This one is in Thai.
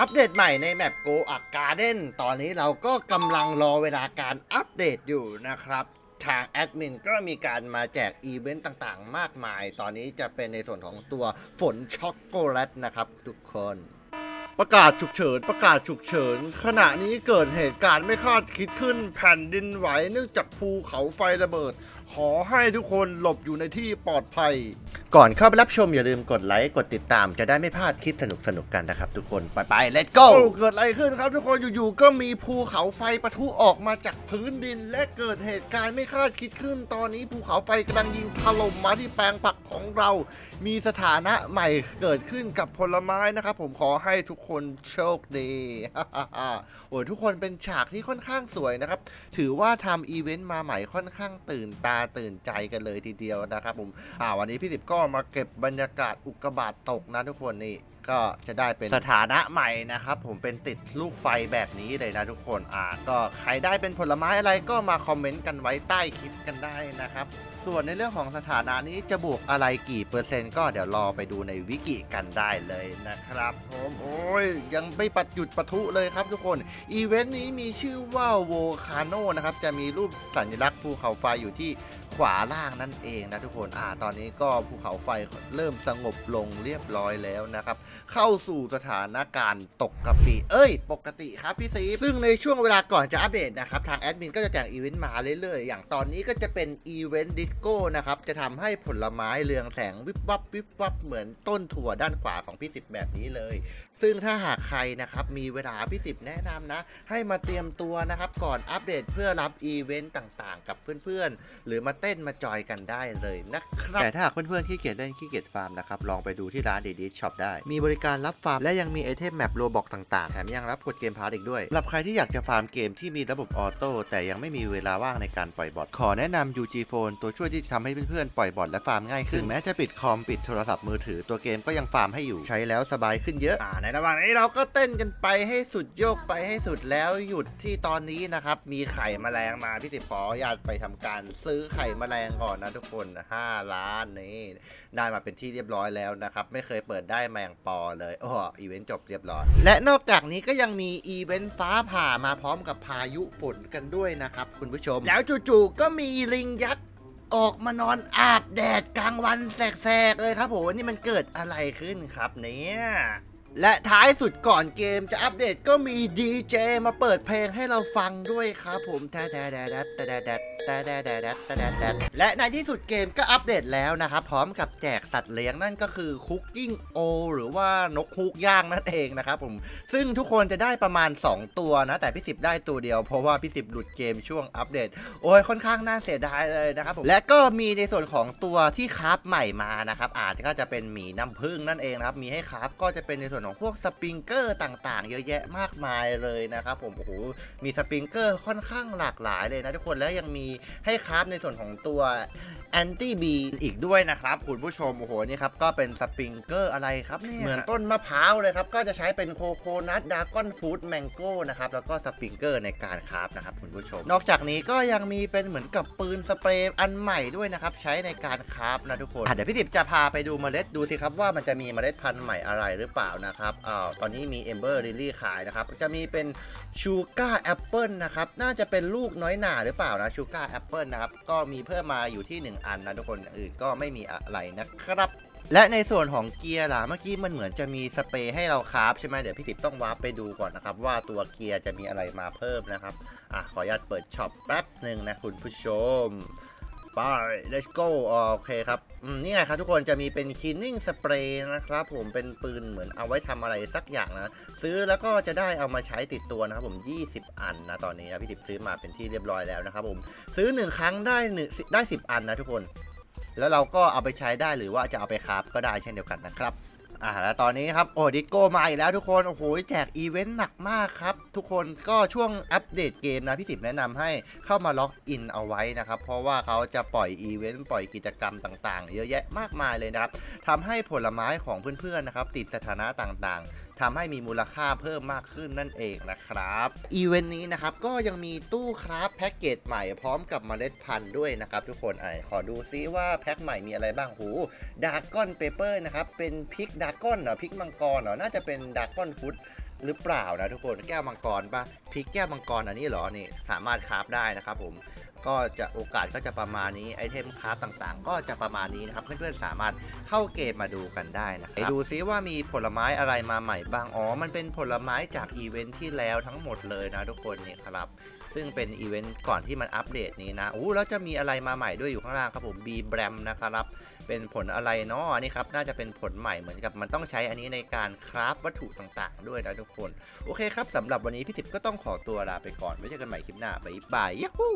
อัปเดตใหม่ในแมป Go a Garden ตอนนี้เราก็กำลังรอเวลาการอัปเดตอยู่นะครับ ทางแอดมินก็มีการมาแจกอีเวนต์ต่างๆ มากมาย ตอนนี้จะเป็นในส่วนของตัวฝนช็อกโกแลตนะครับทุกคน ประกาศฉุกเฉิน ประกาศฉุกเฉิน ขณะนี้เกิดเหตุการณ์ไม่คาดคิดขึ้นแผ่นดินไหวเนื่องจากภูเขาไฟระเบิด ขอให้ทุกคนหลบอยู่ในที่ปลอดภัย ก่อนเข้าไปรับชมอย่าลืมกดไลค์กดติดตามจะได้ไม่พลาดคลิปสนุกๆกันนะครับทุกคนไปไป let's go เกิดอะไรขึ้นครับทุกคนอยู่ๆก็มีภูเขาไฟปะทุออกมาจากพื้นดิน และเกิดเหตุการณ์ไม่คาดคิดขึ้น ตอนนี้ภูเขาไฟกำลังยิงถล่มมาที่แปลงผักของเรา มีสถานะใหม่เกิดขึ้นกับผลไม้นะครับผมขอให้ทุกคนโชคดีโอ้ทุกคนเป็นฉากที่ค่อนข้างสวยนะครับถือว่าทำอีเวนต์มาใหม่ค่อนข้างตื่นตาตื่นใจกันเลยทีเดียวนะครับผมอ่าวันนี้พี่สิบก็็มาเก็บบรรยากาศอุกกาบาตตกนะทุกคนนี่ ก็จะได้เป็นสถานะใหม่นะครับ ผมเป็นติดลูกไฟแบบนี้เลยนะทุกคนอ่าก็ใครได้เป็นผลไม้อะไรก็มาคอมเมนต์กันไว้ใต้คลิปกันได้นะครับ ส่วนในเรื่องของสถานะนี้จะบวกอะไรกี่เปอร์เซ็นต์ก็เดี๋ยวรอไปดูในวิกิกันได้เลยนะครับผมโอ้ยยังไม่ปัดหยุดปะทุเลยครับทุกคน อีเวนต์นี้มีชื่อว่าโวคาโนนะครับจะมีรูปสัญลักษณ์ภูเขาไฟอยู่ที่ขวาล่างนั่นเองนะทุกคนอ่าตอนนี้ก็ภูเขาไฟเริ่มสงบลงเรียบร้อยแล้วนะครับเข้าสู่สถานการณ์ตกกะปิเอ้ย ปกติครับพี่ซีซึ่งในช่วงเวลาก่อนจะอัปเดตนะครับ ทางแอดมินก็จะแจกอีเวนต์มาเรื่อยๆ อย่างตอนนี้ก็จะเป็นอีเวนต์ดิสโก้นะครับ จะทำให้ผลไม้เรืองแสงวิบวับวิบวับเหมือนต้นถั่วด้านขวาของพี่สิบแบบนี้เลย ซึ่งถ้าหากใครนะครับมีเวลาพี่สิบแนะนำนะ ให้มาเตรียมตัวนะครับก่อนอัปเดตเพื่อรับอีเวนต์ต่างๆ กับเพื่อนๆ หรือมาเต้นมาจอยกันได้เลยนะครับแต่ถ้าหากเพื่อนๆขี้เกียจเล่นขี้เกียจฟาร์มนะครับลองไปดูที่ร้านดีดีช็อปได้มีบริการรับฟาร์มและยังมีไอเทมแมปโรบอกต่างๆ แถมยังรับกดเกมพาร์ตอีกด้วยสำหรับใครที่อยากจะฟาร์มเกมที่มีระบบออโต้แต่ยังไม่มีเวลาว่างในการปล่อยบอทขอแนะนำ UG Phone ตัวช่วยที่จะทำให้เพื่อนๆปล่อยบอทและฟาร์มง่ายขึ้นถึงแม้จะปิดคอมปิดโทรศัพท์มือถือตัวเกมก็ยังฟาร์มให้อยู่ใช้แล้วสบายขึ้นเยอะอ่าในระหว่างนี้เราก็เต้นกันไปให้สุดโยกไปให้สุดแล้วหยุดที่ตอนนี้นะครับมีไข่แมลงมาพี่สิบขออนุญาตไปทำการซื้อไข่แมลงก่อนนะทุกคน 5 ล้านนี่ได้มาเป็นที่เรียบร้อยแล้วนะครับไม่เคยเปิดได้มงปอเลยโอ้อีเวนต์จบเรียบร้อย และนอกจากนี้ก็ยังมีอีเวนต์ฟ้าผ่ามาพร้อมกับพายุฝนกันด้วยนะครับ คุณผู้ชม แล้วจู่ๆก็มีลิงยักษ์ออกมานอนอาบแดดกลางวันแสกๆเลยครับผมนี่มันเกิดอะไรขึ้นครับเนี่ย และท้ายสุดก่อนเกมจะอัปเดตก็มีดีเจมาเปิดเพลงให้เราฟังด้วยครับผมแดดแดดแดดแดดแดดแดดแดดแดดแดดแดดและในที่สุดเกมก็อัปเดตแล้วนะครับ พร้อมกับแจกสัตว์เลี้ยงนั่นก็คือคุกกิ้งโอหรือว่านกฮูกย่างนั่นเองนะครับผม ซึ่งทุกคนจะได้ประมาณ 2 ตัวนะ แต่พี่สิบได้ตัวเดียวเพราะว่าพี่สิบหลุดเกมช่วงอัปเดต โอ้ยค่อนข้างน่าเสียดายเลยนะครับผม และก็มีในส่วนของตัวที่คราฟใหม่มานะครับอาจจะก็จะเป็นหมีน้ำผึ้งนั่นเองนะครับมีให้คราฟก็จะเป็นในส่วนของพวกสปริงเกอร์ต่างๆ เยอะแยะมากมายเลยนะครับผมโอ้โหมีสปริงเกอร์ค่อนข้างหลากหลายเลยนะทุกคนและยังมีให้คราฟในส่วนของตัวแอนตี้บีอีกด้วยนะครับ คุณผู้ชม โอ้โห นี่ครับ ก็เป็นสปริงเกอร์อะไรครับเนี่ยเหมือนต้นมะพร้าวเลยครับ ก็จะใช้เป็นโคโคนัทดากอนฟูดแมงโก้นะครับ แล้วก็สปริงเกอร์ในการคราฟนะครับ คุณผู้ชม นอกจากนี้ก็ยังมีเป็นเหมือนกับปืนสเปรย์อันใหม่ด้วยนะครับ ใช้ในการคราฟนะทุกคนเดี๋ยวพี่ติบจะพาไปดูเมล็ดดูสิครับว่ามันจะมีเมล็ดพันธุ์ใหม่อะไรหรือเปล่านะครับอ้าตอนนี้มีเอมเบอร์ลิลี่ขายนะครับ จะมีเป็นชูการ์แอปเปิลนะครับ น่าจะเป็นลูกน้อยหนาหรือเปล่านะชูการ์แอปเปิลนะครับ ก็มีเพิ่มมาอยู่ที่ 1 อันนะทุกคนอื่นก็ไม่มีอะไรนะครับและในส่วนของเกียร์ล่ะเมื่อกี้มันเหมือนจะมีสเปรย์ให้เราคราฟใช่ไหมเดี๋ยวพี่ติบต้องวาร์ปไปดูก่อนนะครับ ว่าตัวเกียร์จะมีอะไรมาเพิ่มนะครับอะขออนุญาตเปิดช็อปแป๊บหนึ่งนะคุณผู้ชม ไป let's go โอเคครับนี่ไงครับทุกคนจะมีเป็น cleaning spray นะครับผมเป็นปืนเหมือนเอาไว้ทำอะไรสักอย่างนะ ซื้อแล้วก็จะได้เอามาใช้ติดตัวนะครับผม 20 อันนะตอนนี้นะพี่ติบซื้อมาเป็นที่เรียบร้อยแล้วนะครับผม ซื้อ 1 ครั้งได้หนึ่งได้ 10 อันนะทุกคน แล้วเราก็เอาไปใช้ได้หรือว่าจะเอาไปคราฟก็ได้เช่นเดียวกันนะครับ อ่าแล้วตอนนี้ครับ โอ้ดิโก้มาอีกแล้วทุกคน โอ้โหแจกอีเวนต์หนักมากครับ ทุกคนก็ช่วงอัปเดตเกมนะพี่สิบแนะนำให้เข้ามาล็อกอินเอาไว้นะครับ เพราะว่าเขาจะปล่อยอีเวนต์ปล่อยกิจกรรมต่างๆ เยอะแยะมากมายเลยนะครับทำให้ผลไม้ของเพื่อนๆนะครับติดสถานะต่างๆ ทำให้มีมูลค่าเพิ่มมากขึ้นนั่นเองนะครับอีเวนต์นี้นะครับก็ยังมีตู้คราฟแพ็กเกจใหม่พร้อมกับเมล็ดพันธุ์ด้วยนะครับทุกคนไอขอดูซิว่าแพ็คใหม่มีอะไรบ้างหูดากอนเปเปอร์นะครับเป็นพริกดากอนเหรอพริกมังกรเหรอน่าจะเป็นดากอนฟุตหรือเปล่านะทุกคนแก้วมังกรปะพริกแก้วมังกรอันนี้เหรอนี่สามารถคราฟได้นะครับผม ก็จะโอกาสก็จะประมาณนี้ไอเทมคราฟต่างๆ ก็จะประมาณนี้นะครับ เพื่อนๆสามารถเข้าเกมมาดูกันได้นะครับไปดูซิว่ามีผลไม้อะไรมาใหม่บ้างอ๋อมันเป็นผลไม้จากอีเวนท์ที่แล้วทั้งหมดเลยนะทุกคนนี่ครับซึ่งเป็นอีเวนต์ก่อนที่มันอัปเดตนี้นะอู้แล้วจะมีอะไรมาใหม่ด้วยอยู่ข้างล่างครับผม B แบรมนะครับเป็นผลอะไรเนาะอันนี่ครับน่าจะเป็นผลใหม่เหมือนกับมันต้องใช้อันนี้ในการคราฟวัตถุต่างๆ ด้วยนะทุกคน โอเคครับสำหรับวันนี้พี่สิบก็ต้องขอตัวลาไปก่อนไว้เจอกันใหม่คลิปหน้าบ๊ายบายยัฮู